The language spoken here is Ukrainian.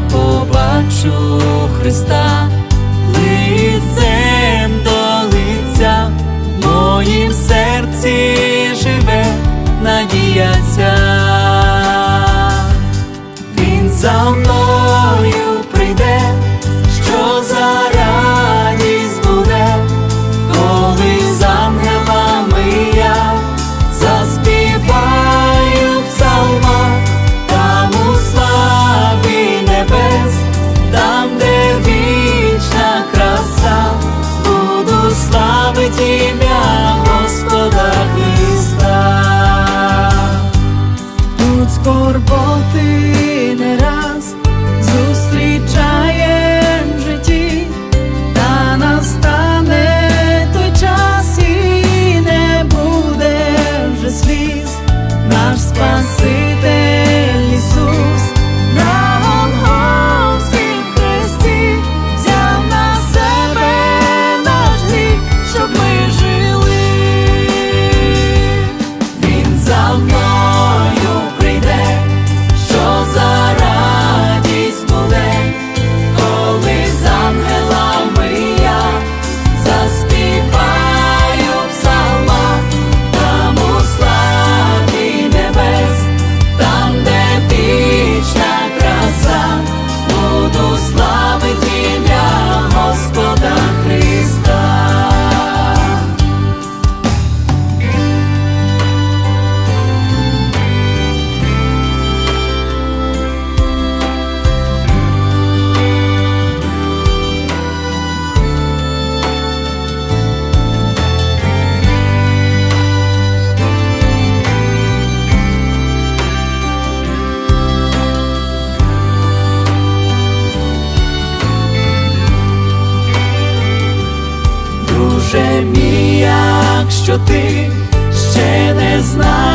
побачу Христа. contigo. Якщо ти ще не знаєш